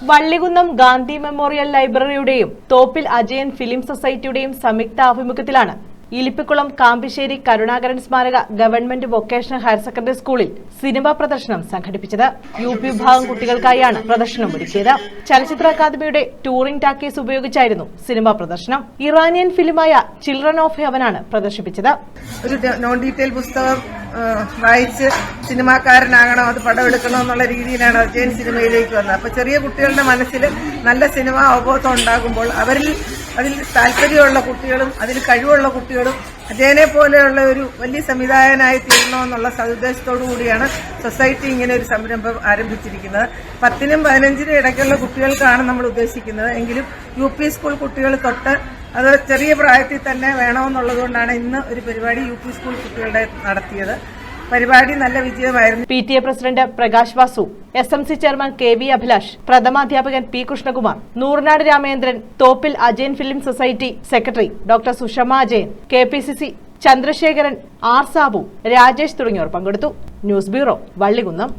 Vallikunnam Gandhi memorial ലൈബ്രറിയുടെയും Thoppil Ajayan film സൊസൈറ്റിയുടെയും സംയുക്ത ആഭിമുഖ്യത്തിലാണ് ഇലിപ്പിക്കുളം കാമ്പിശ്ശേരി കരുണാകരൻ സ്മാരക ഗവൺമെന്റ് വൊക്കേഷണൽ ഹയർ സെക്കൻഡറി സ്കൂളിൽ സിനിമാ പ്രദർശനം സംഘടിപ്പിച്ചത്. യു പി വിഭാഗം കുട്ടികൾക്കായാണ് പ്രദർശനം ഒരുക്കിയത്. ചലച്ചിത്ര അക്കാദമിയുടെ ടൂറിംഗ് ടാക്കീസ് ഉപയോഗിച്ചായിരുന്നു സിനിമാ പ്രദർശനം. ഇറാനിയൻ ഫിലിമായ ചിൽഡ്രൻ ഓഫ് ഹെവനാണ് പ്രദർശിപ്പിച്ചത്. ഒരു നോൺ ഡീറ്റെയിൽ പുസ്തകം വായിച്ച് സിനിമാക്കാരനാകണം അത് പടമെടുക്കണം എന്നുള്ള രീതിയിലാണ് അജയൻ സിനിമയിലേക്ക് വന്നത്. അപ്പൊ ചെറിയ കുട്ടികളുടെ മനസ്സിൽ നല്ല സിനിമാ അവബോധം ഉണ്ടാകുമ്പോൾ അവരിൽ അതിൽ താല്പര്യമുള്ള കുട്ടികളും അതിൽ കഴിവുള്ള കുട്ടികളും അജയനെ പോലെയുള്ള ഒരു വലിയ സംവിധായകനായി തീരണമെന്നുള്ള സതുദ്ദേശത്തോടു കൂടിയാണ് സൊസൈറ്റി ഇങ്ങനെ ഒരു സംരംഭം ആരംഭിച്ചിരിക്കുന്നത്. പത്തിനും പതിനഞ്ചിനും ഇടയ്ക്കുള്ള കുട്ടികൾക്കാണ് നമ്മൾ ഉദ്ദേശിക്കുന്നത്. എങ്കിലും യു പി സ്കൂൾ കുട്ടികൾ തൊട്ട് അത് ചെറിയ പ്രായത്തിൽ തന്നെ വേണമെന്നുള്ളതുകൊണ്ടാണ് ഇന്ന് ഒരു പരിപാടി യു പി സ്കൂൾ കുട്ടികളുടെ നടത്തിയത്. പരിപാടി നല്ല വിജയമായിരുന്നു. P T A president Prakash Vasu S M C chairman K V Abhilash പ്രഥമാധ്യാപകൻ P Krishnakumar Nooranad Ramendran Thoppil Ajayan film society secretary doctor Sushama Ajayan K P C C Chandrasekharan R Sabu Rajesh തുടങ്ങിയവർ പങ്കെടുത്തു. News bureau Vallikunnam.